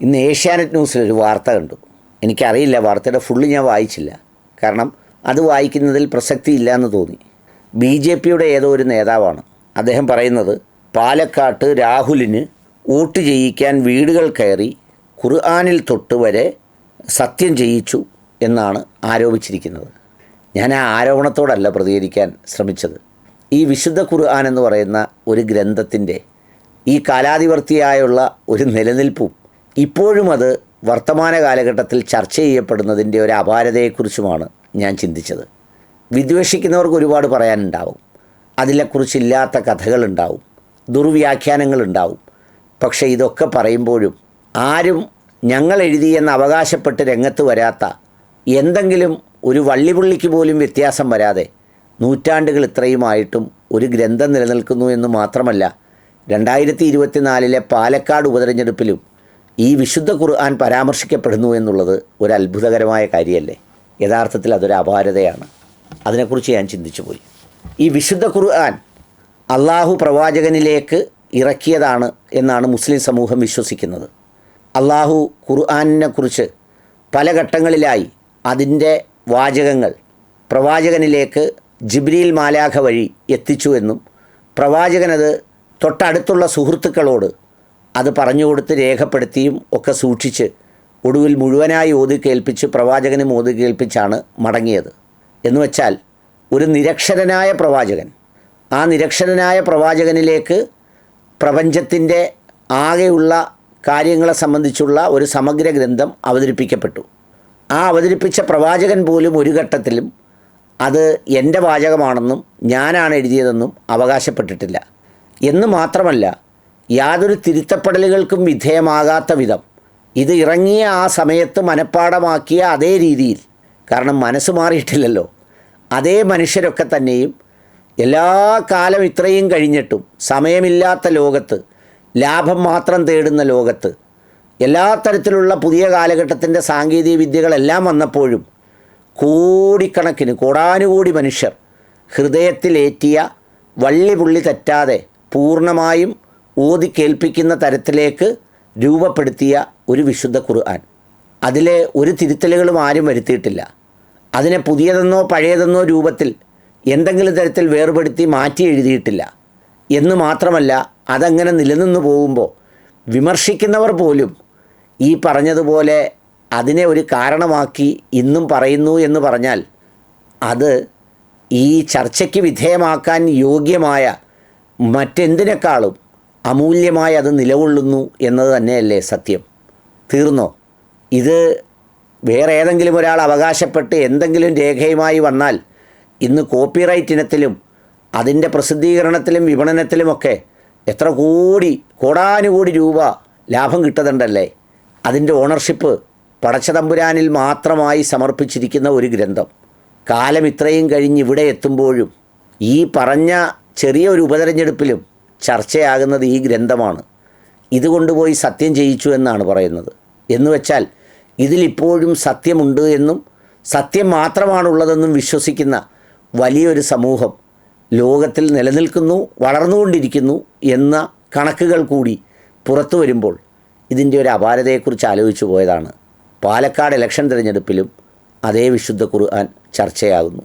ഇന്ന് ഏഷ്യാനെറ്റ് ന്യൂസിലൊരു വാർത്ത കണ്ടു. എനിക്കറിയില്ല വാർത്തയുടെ ഫുള്ള് ഞാൻ വായിച്ചില്ല. കാരണം അത് വായിക്കുന്നതിൽ പ്രസക്തി ഇല്ല എന്ന് തോന്നി. ബി ജെ പിയുടെ ഏതോ ഒരു നേതാവാണ് അദ്ദേഹം പറയുന്നത് പാലക്കാട്ട് രാഹുലിന് വോട്ട് ചെയ്യിക്കാൻ വീടുകൾ കയറി ഖുർആാനിൽ തൊട്ട് വരെ സത്യം ചെയ്യിച്ചു എന്നാണ് ആരോപിച്ചിരിക്കുന്നത്. ഞാൻ ആ ആരോപണത്തോടല്ല പ്രതികരിക്കാൻ ശ്രമിച്ചത്. ഈ വിശുദ്ധ ഖുർആൻ എന്ന് പറയുന്ന ഒരു ഗ്രന്ഥത്തിന്റെ ഈ കാലാതിവർത്തിയായുള്ള ഒരു നിലനിൽപ്പും ഇപ്പോഴും അത് വർത്തമാന കാലഘട്ടത്തിൽ ചർച്ച ചെയ്യപ്പെടുന്നതിന്റെ ഒരു അപാരതയെക്കുറിച്ചുമാണ് ഞാൻ ചിന്തിച്ചത്. വിദ്വേഷിക്കുന്നവർക്ക് ഒരുപാട് പറയാനുണ്ടാവും. അതിലെക്കുറിച്ചില്ലാത്ത കഥകളുണ്ടാവും. ദുർവ്യാഖ്യാനങ്ങളുണ്ടാവും. പക്ഷേ ഇതൊക്കെ പറയുമ്പോഴും ആരും ഞങ്ങൾ എഴുതിയെന്ന് അവകാശപ്പെട്ട് രംഗത്ത് വരാത്ത എന്തെങ്കിലും ഒരു വള്ളിപുള്ളിക്ക് പോലും വ്യത്യാസം വരാതെ നൂറ്റാണ്ടുകൾ ഇത്രയുമായിട്ടും ഒരു ഗ്രന്ഥം നിലനിൽക്കുന്നു എന്ന് മാത്രമല്ല രണ്ടായിരത്തി ഇരുപത്തിനാലിലെ പാലക്കാട് ഉപതെരഞ്ഞെടുപ്പിലും ഈ വിശുദ്ധ ഖുർആൻ പരാമർശിക്കപ്പെടുന്നു എന്നുള്ളത് ഒരു അത്ഭുതകരമായ കാര്യമല്ലേ? യഥാർത്ഥത്തിൽ അതൊരു അപാരതയാണ്. അതിനെക്കുറിച്ച് ഞാൻ ചിന്തിച്ചു പോയി. ഈ വിശുദ്ധ ഖുർആൻ അള്ളാഹു പ്രവാചകനിലേക്ക് ഇറക്കിയതാണ് എന്നാണ് മുസ്ലിം സമൂഹം വിശ്വസിക്കുന്നത്. അള്ളാഹു ഖുർആാനിനെ കുറിച്ച് പല ഘട്ടങ്ങളിലായി അതിന്റെ വാചകങ്ങൾ പ്രവാചകനിലേക്ക് ജിബ്രീൽ മാലാഖ വഴി എത്തിച്ചു എന്നും പ്രവാചകനത് തൊട്ടടുത്തുള്ള സുഹൃത്തുക്കളോട് അത് പറഞ്ഞു കൊടുത്ത് രേഖപ്പെടുത്തിയും ഒക്കെ സൂക്ഷിച്ച് ഒടുവിൽ മുഴുവനായി ഓതി കേൾപ്പിച്ച് പ്രവാചകനും ഓതി കേൾപ്പിച്ചാണ് മടങ്ങിയത്. എന്ന് വെച്ചാൽ ഒരു നിരക്ഷരനായ പ്രവാചകൻ ആ നിരക്ഷരനായ പ്രവാചകനിലേക്ക് പ്രപഞ്ചത്തിന്റെ ആകെയുള്ള കാര്യങ്ങളെ സംബന്ധിച്ചുള്ള ഒരു സമഗ്ര ഗ്രന്ഥം അവതരിപ്പിക്കപ്പെട്ടു. ആ അവതരിപ്പിച്ച പ്രവാചകൻ പോലും ഒരു ഘട്ടത്തിലും അത് എന്റെ വാചകമാണെന്നും ഞാനാണ് എഴുതിയതെന്നും അവകാശപ്പെട്ടിട്ടില്ല. എന്ന് മാത്രമല്ല യാതൊരു തിരുത്തപ്പെടലുകൾക്കും വിധേയമാകാത്ത വിധം. ഇത് ഇറങ്ങിയ ആ സമയത്ത് മനഃപ്പാടമാക്കിയ അതേ രീതിയിൽ. കാരണം മനസ്സ് മാറിയിട്ടില്ലല്ലോ. അതേ മനുഷ്യരൊക്കെ തന്നെയും എല്ലാ കാലം ഇത്രയും കഴിഞ്ഞിട്ടും സമയമില്ലാത്ത ലോകത്ത് ലാഭം മാത്രം തേടുന്ന ലോകത്ത് എല്ലാ തരത്തിലുള്ള പുതിയ കാലഘട്ടത്തിന്റെ സാങ്കേതിക വിദ്യകളെല്ലാം വന്നപ്പോഴും കോടിക്കണക്കിന് കോടാനുകോടി മനുഷ്യർ ഹൃദയത്തിലേറ്റിയ വള്ളി പുള്ളി തെറ്റാതെ പൂർണമായും ഓതി കേൾപ്പിക്കുന്ന തരത്തിലേക്ക് രൂപപ്പെടുത്തിയ ഒരു വിശുദ്ധ ഖുർആൻ. അതിലെ ഒരു തിരുത്തലുകളും ആരും വരുത്തിയിട്ടില്ല. അതിനെ പുതിയതെന്നോ പഴയതെന്നോ രൂപത്തിൽ എന്തെങ്കിലും തരത്തിൽ വേർപെടുത്തി മാറ്റി എഴുതിയിട്ടില്ല. എന്ന് മാത്രമല്ല അതങ്ങനെ നിലനിന്നു പോകുമ്പോൾ വിമർശിക്കുന്നവർ പോലും ഈ പറഞ്ഞതുപോലെ അതിനെ ഒരു കാരണമാക്കി ഇന്നും പറയുന്നു എന്ന് പറഞ്ഞാൽ അത് ഈ ചർച്ചയ്ക്ക് വിധേയമാക്കാൻ യോഗ്യമായ മറ്റെന്തിനേക്കാളും അമൂല്യമായി അത് നിലകൊള്ളുന്നു എന്നത് തന്നെയല്ലേ സത്യം? തീർന്നോ? ഇത് വേറെ ഏതെങ്കിലും ഒരാൾ അവകാശപ്പെട്ട് എന്തെങ്കിലും രേഖയുമായി വന്നാൽ ഇന്ന് കോപ്പിറൈറ്റ് ഇനത്തിലും അതിന്റെ പ്രസിദ്ധീകരണത്തിലും വിപണനത്തിലുമൊക്കെ എത്ര കോടി കോടാനുകോടി രൂപ ലാഭം കിട്ടുന്നുണ്ടല്ലേ? അതിന്റെ ഓണർഷിപ്പ് പടച്ചതമ്പുരാനിൽ മാത്രമായി സമർപ്പിച്ചിരിക്കുന്ന ഒരു ഗ്രന്ഥം. കാലം ഇത്രയും കഴിഞ്ഞ് ഇവിടെ എത്തുമ്പോഴും ഈ പറഞ്ഞ ചെറിയ ഒരു ഉപതെരഞ്ഞെടുപ്പിലും ചർച്ചയാകുന്നത് ഈ ഗ്രന്ഥമാണ്. ഇത് കൊണ്ടുപോയി സത്യം ചെയ്യിച്ചു എന്നാണ് പറയുന്നത്. എന്നുവെച്ചാൽ ഇതിലിപ്പോഴും സത്യമുണ്ട് എന്നും സത്യം മാത്രമാണുള്ളതെന്നും വിശ്വസിക്കുന്ന വലിയൊരു സമൂഹം ലോകത്തിൽ നിലനിൽക്കുന്നു വളർന്നുകൊണ്ടിരിക്കുന്നു എന്ന കണക്കുകൾ കൂടി പുറത്തു വരുമ്പോൾ ഇതിന്റെ ഒരു അപാരതയെക്കുറിച്ച് ആലോചിച്ചു പോയതാണ്. പാലക്കാട് ഇലക്ഷൻ തിരഞ്ഞെടുപ്പിലും അതേ വിശുദ്ധ ഖുർആൻ ചർച്ചയാകുന്നു.